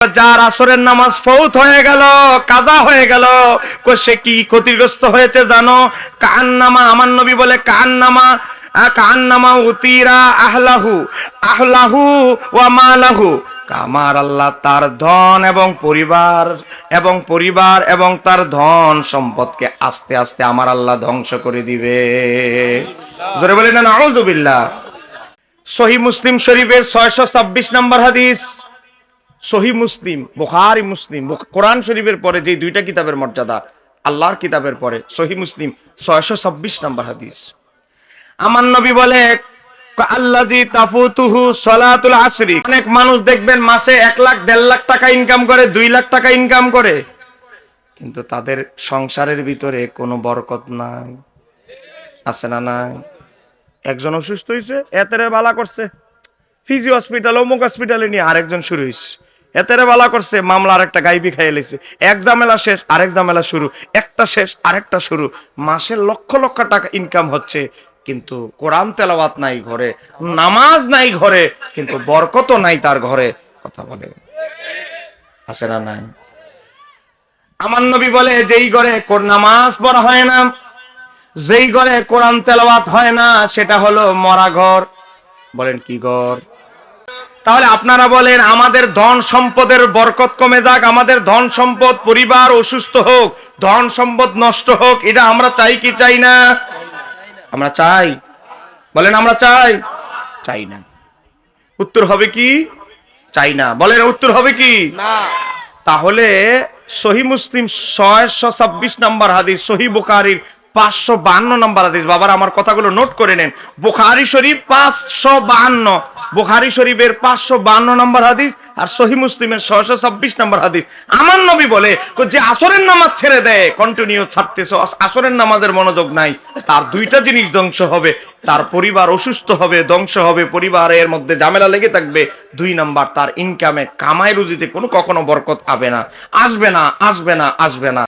যার আসরের নামাজ ফৌত হয়ে গেল, কাজা হয়ে গেল সে কি ক্ষতিগ্রস্ত হয়েছে জানো? কান্নামা আমার নবী বলে কান্নামা কান্নামা উতিরা আহলাহু আহলাহু ওয়া মালাহু। আমার আল্লাহ তার ধন এবং পরিবার এবং পরিবার এবং তার ধন সম্পদকে আস্তে আস্তে আমার আল্লাহ ধ্বংস করে দিবে। জোরে বলেন না, নাউযুবিল্লাহ। সহি মুসলিম শরীফের ছয়শো ছাব্বিশ নম্বর হাদিস। সহি মুসলিম, বুখারি মুসলিম কোরআন শরীফের পরে যে দুইটা কিতাবের মর্যাদা, আল্লাহর কিতাবের পরে সহি মুসলিম, ছয়শো ছাব্বিশ নম্বর হাদিস। আমার নবী বলে অনেক মানুষ দেখবেন মাসে এক লাখ, দেড় লাখ টাকা ইনকাম করে, দুই লাখ টাকা ইনকাম করে। কিন্তু তাদের সংসারের ভিতরে কোনো বরকত নাই। আছে না নাই? একজন অসুস্থ হয়েছে এতেরে বালা করছে। ফিজি হসপিটাল, অমুক হসপিটালে নিয়ে আরেকজন শুরু হয়েছে এতেরে বালা করছে, মামলা আরেকটা গাইবি খাইয়ে লেছে। এক ঝামেলা শেষ, আরেক ঝামেলা শুরু। একটা শেষ, আরেকটা শুরু। মাসে লক্ষ লক্ষ টাকা ইনকাম হচ্ছে, কিন্তু কোরআন তেলাওয়াত নাই ঘরে, নামাজ নাই ঘরে, কিন্তু বরকত নাই তার ঘরে, কথা বলে। আছে না নাই? আমার নবী বলে, যেই ঘরে নামাজ পড়া হয় না, যেই ঘরে কোরআন তেলাওয়াত হয় না, সেটা হলো মরা ঘর। বলেন, কি ঘর? তাহলে আপনারা বলেন আমাদের ধন সম্পদের বরকত কমে যাক আমাদের ধন সম্পদ পরিবার অসুস্থ হোক ধন সম্পদ নষ্ট হোক এটা আমরা চাই কি চাই না? আমরা চাই। বলেন আমরা চাই। চাই না। উত্তর হবে কি? চাই না। বলেন উত্তর হবে কি? না। তাহলে সহি মুসলিম ছয়শো ছাব্বিশ নাম্বার হাদিস সহি বুখারির পাঁচশো বান্ন নাম্বার হাদিস। বাবার আমার কথাগুলো নোট করে নেন। বুখারি শরীফ পাঁচশো বান্ন। বুখারি শরীফের পাঁচশো বান্ন নম্বর হাদিস আর সহি মুসলিমের ছয়শো ছাব্বিশ নম্বর হাদিস। আমার নবী বলে যে আসরের নামাজ ছেড়ে দেয় কন্টিনিউ ছাড়তেছ আসরের নামাজের মনোযোগ নাই, তার দুইটা জিনিস ধ্বংস হবে, তার পরিবার অসুস্থ হবে, ধ্বংস হবে পরিবারের মধ্যে ঝামেলা লেগে থাকবে, দুই নাম্বার, তার ইনকামে কামাই রুজিতে কোনো কখনো বরকত আবে না, আসবে না আসবে না আসবে না।